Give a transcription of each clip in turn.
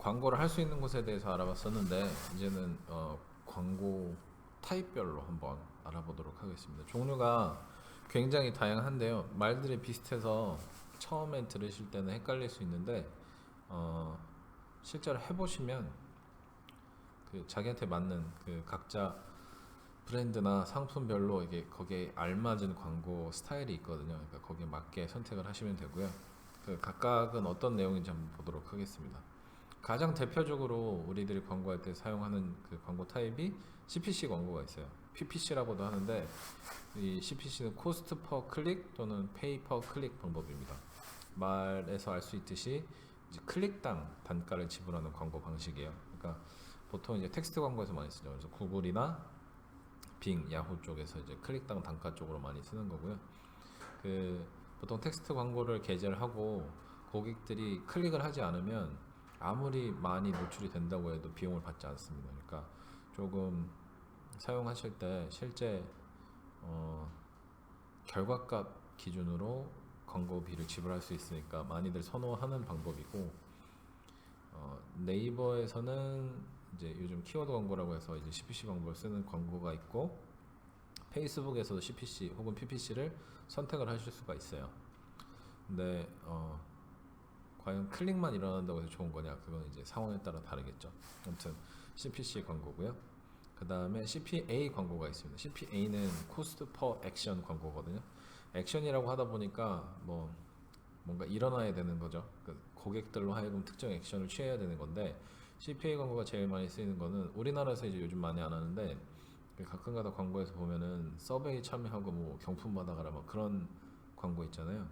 광고를 할 수 있는 곳에 대해서 알아봤었는데 이제는 어, 광고 타입별로 한번 알아보도록 하겠습니다. 종류가 굉장히 다양한데요. 말들이 비슷해서 처음에 들으실 때는 헷갈릴 수 있는데 어, 실제로 해보시면 그 자기한테 맞는 그 각자 브랜드나 상품별로 이게 거기에 알맞은 광고 스타일이 있거든요. 그러니까 거기에 맞게 선택을 하시면 되고요. 그 각각은 어떤 내용인지 한번 보도록 하겠습니다. 가장 대표적으로 우리들이 광고할 때 사용하는 그 광고 타입이 CPC 광고가 있어요. PPC라고도 하는데 이 CPC는 코스트 퍼 클릭 또는 페이 퍼 클릭 방법입니다. 말에서 알 수 있듯이 클릭당 단가를 지불하는 광고 방식이에요. 그러니까 보통 이제 텍스트 광고에서 많이 쓰죠. 그래서 구글이나 빙, 야후 쪽에서 이제 클릭당 단가 쪽으로 많이 쓰는 거고요. 그 보통 텍스트 광고를 게재를 하고 고객들이 클릭을 하지 않으면 아무리 많이 노출이 된다고 해도 비용을 받지 않습니다. 그러니까 조금 사용하실 때 실제 어, 결과값 기준으로 광고비를 지불할 수 있으니까 많이들 선호하는 방법이고 어, 네이버에서는 이제 요즘 키워드 광고라고 해서 이제 CPC 광고를 쓰는 광고가 있고 페이스북에서도 CPC 혹은 PPC를 선택을 하실 수가 있어요. 근데 어, 과연 클릭만 일어난다고 해서 좋은 거냐? 그건 이제 상황에 따라 다르겠죠. 아무튼 CPC 광고고요. 그 다음에 CPA 광고가 있습니다. CPA는 코스트 퍼 액션 광고거든요. 액션이라고 하다 보니까 뭐 뭔가 일어나야 되는 거죠. 그 고객들로 하여금 특정 액션을 취해야 되는 건데 CPA 광고가 제일 많이 쓰이는 거는 우리나라에서 이제 요즘 많이 안 하는데 그 가끔가다 광고에서 보면은 서베이 참여하고 뭐 경품 받아가라 뭐 그런 광고 있잖아요.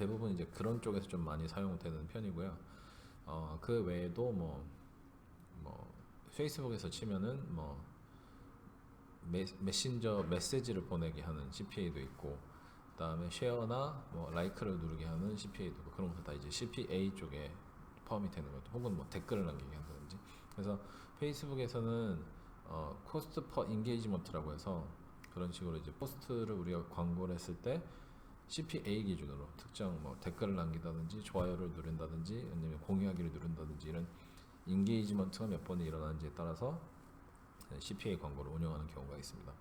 대부분 이제 그런 쪽에서 좀 많이 사용되는 편이고요. 어, 그 외에도 뭐, 뭐, 페이스북에서 치면은 뭐, 메, 메신저 메시지를 보내게 하는 CPA도 있고, 그 다음에 쉐어나 뭐, 라이크를 누르게 하는 CPA도 있고, 그런 거다 이제 CPA 쪽에 포함이 되는 것도, 혹은 뭐, 댓글을 남기게 한다든지. 그래서 페이스북에서는 어, 코스트 퍼 인게이지먼트라고 해서 그런 식으로 이제 포스트를 우리가 광고를 했을 때 CPA 기준으로 특정 뭐 댓글을 남기다든지 좋아요를 누른다든지 아니면 공유하기를 누른다든지 이런 인게이지먼트가 몇 번이 일어나는지에 따라서 CPA 광고를 운영하는 경우가 있습니다.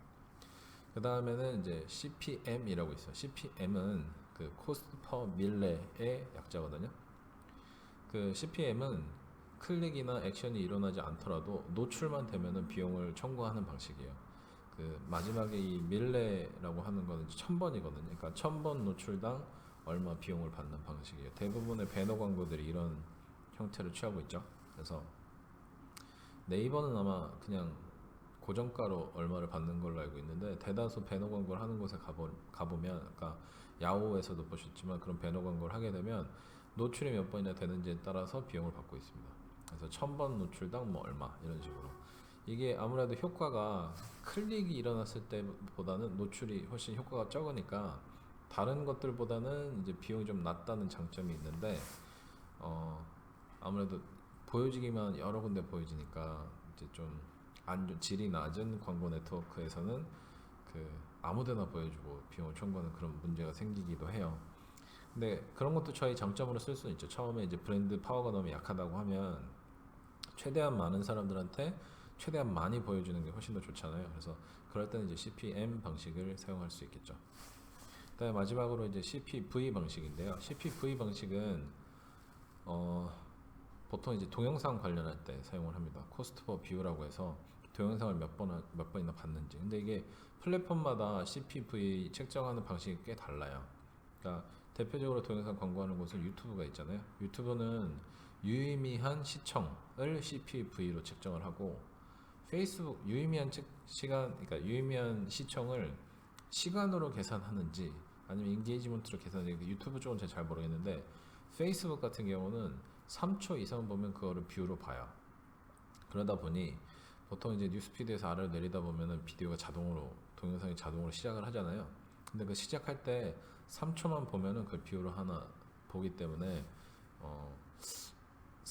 그 다음에는 이제 CPM이라고 있어요. CPM은 그 코스트 퍼 밀레의 약자거든요. 그 CPM은 클릭이나 액션이 일어나지 않더라도 노출만 되면은 비용을 청구하는 방식이에요. 그 마지막에 이 밀레라고 하는 거는 천 번이거든요. 그러니까 천번 노출당 얼마 비용을 받는 방식이에요. 대부분의 배너 광고들이 이런 형태를 취하고 있죠. 그래서 네이버는 아마 그냥 고정가로 얼마를 받는 걸로 알고 있는데 대다수 배너 광고를 하는 곳에 가보, 가보면 아까 야후에서도 보셨지만 그런 배너 광고를 하게 되면 노출이 몇 번이나 되는지에 따라서 비용을 받고 있습니다. 그래서 천 번 노출당 뭐 얼마 이런 식으로 이게 아무래도 효과가 클릭이 일어났을 때보다는 노출이 훨씬 효과가 적으니까 다른 것들보다는 이제 비용이 좀 낮다는 장점이 있는데 어 아무래도 보여지기만 여러 군데 보여지니까 이제 좀 안 질이 낮은 광고 네트워크에서는 그 아무데나 보여주고 비용을 청구하는 그런 문제가 생기기도 해요. 근데 그런 것도 저희 장점으로 쓸 수는 있죠. 처음에 이제 브랜드 파워가 너무 약하다고 하면 최대한 많은 사람들한테 최대한 많이 보여주는 게 훨씬 더 좋잖아요. 그래서 그럴 때는 이제 CPM 방식을 사용할 수 있겠죠. 그다음에 마지막으로 이제 CPV 방식인데요. CPV 방식은 어 보통 이제 동영상 관련할 때 사용을 합니다. 코스트 퍼 뷰라고 해서 동영상을 몇 번, 몇 번이나 봤는지. 근데 이게 플랫폼마다 CPV 책정하는 방식이 꽤 달라요. 그러니까 대표적으로 동영상 광고하는 곳은 유튜브가 있잖아요. 유튜브는 유의미한 시청을 CPV로 책정을 하고 페이스북 유의미한 책, 시간, 그러니까 유의미한 시청을 시간으로 계산하는지 아니면 인게이지먼트로 계산하는지 유튜브 쪽은 제가 잘 모르겠는데 페이스북 같은 경우는 3초 이상 보면 그거를 뷰로 봐요. 그러다 보니 보통 이제 뉴스피드에서 아래로 내리다 보면은 비디오가 자동으로 동영상이 자동으로 시작을 하잖아요. 근데 그 시작할 때 3초만 보면은 그 뷰로 하나 보기 때문에 어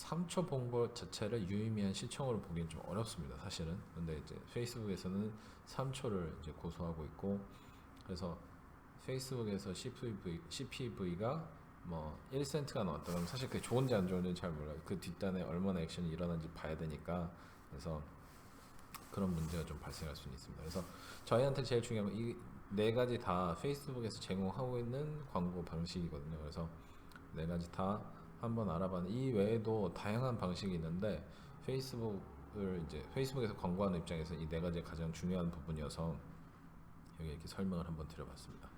3초 본 것 자체를 유의미한 시청으로 보기는 좀 어렵습니다, 사실은. 근데 이제 페이스북에서는 3초를 이제 고수하고 있고, 그래서 페이스북에서 CPV, CPV가 뭐 1센트가 나왔다 그러면 사실 그게 좋은지 안 좋은지 잘 몰라요. 그 뒷단에 얼마나 액션이 일어나는지 봐야 되니까 그래서 그런 문제가 좀 발생할 수는 있습니다. 그래서 저희한테 제일 중요한 건 이 네 가지 다 페이스북에서 제공하고 있는 광고 방식이거든요. 그래서 네 가지 다 한번 알아봤는데 이 외에도 다양한 방식이 있는데 페이스북을 이제 페이스북에서 광고하는 입장에서 이 네 가지가 가장 중요한 부분이어서 여기 이렇게 설명을 한번 드려봤습니다.